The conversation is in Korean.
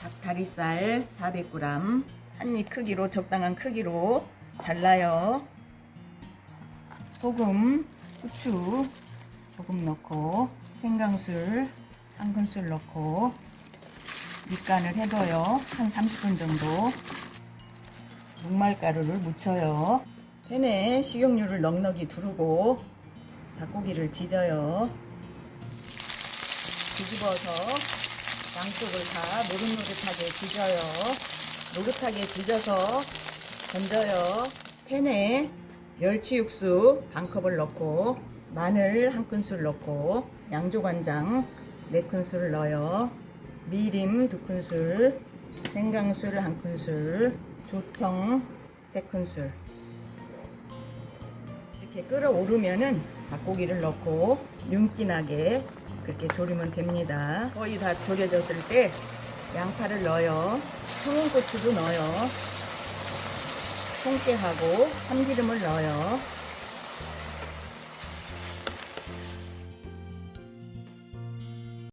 닭다리살 400g 한 입 크기로 적당한 크기로 잘라요. 소금, 후추 조금 넣고 생강술 한 큰술 넣고 밑간을 해둬요. 한 30분 정도. 녹말가루를 묻혀요. 팬에 식용유를 넉넉히 두르고 닭고기를 지져요. 뒤집어서 양쪽을 다 노릇노릇하게 지져요. 노릇하게 지져서 건져요. 팬에 멸치 육수 반 컵을 넣고 마늘 한 큰술 넣고 양조간장 네 큰술 넣어요. 미림 두 큰술, 생강술 한 큰술, 조청 세 큰술. 이렇게 끓어오르면은 닭고기를 넣고 윤기나게 그렇게 졸이면 됩니다. 거의 다 졸여졌을 때 양파를 넣어요. 청양고추도 넣어요. 송깨하고 참기름을 넣어요.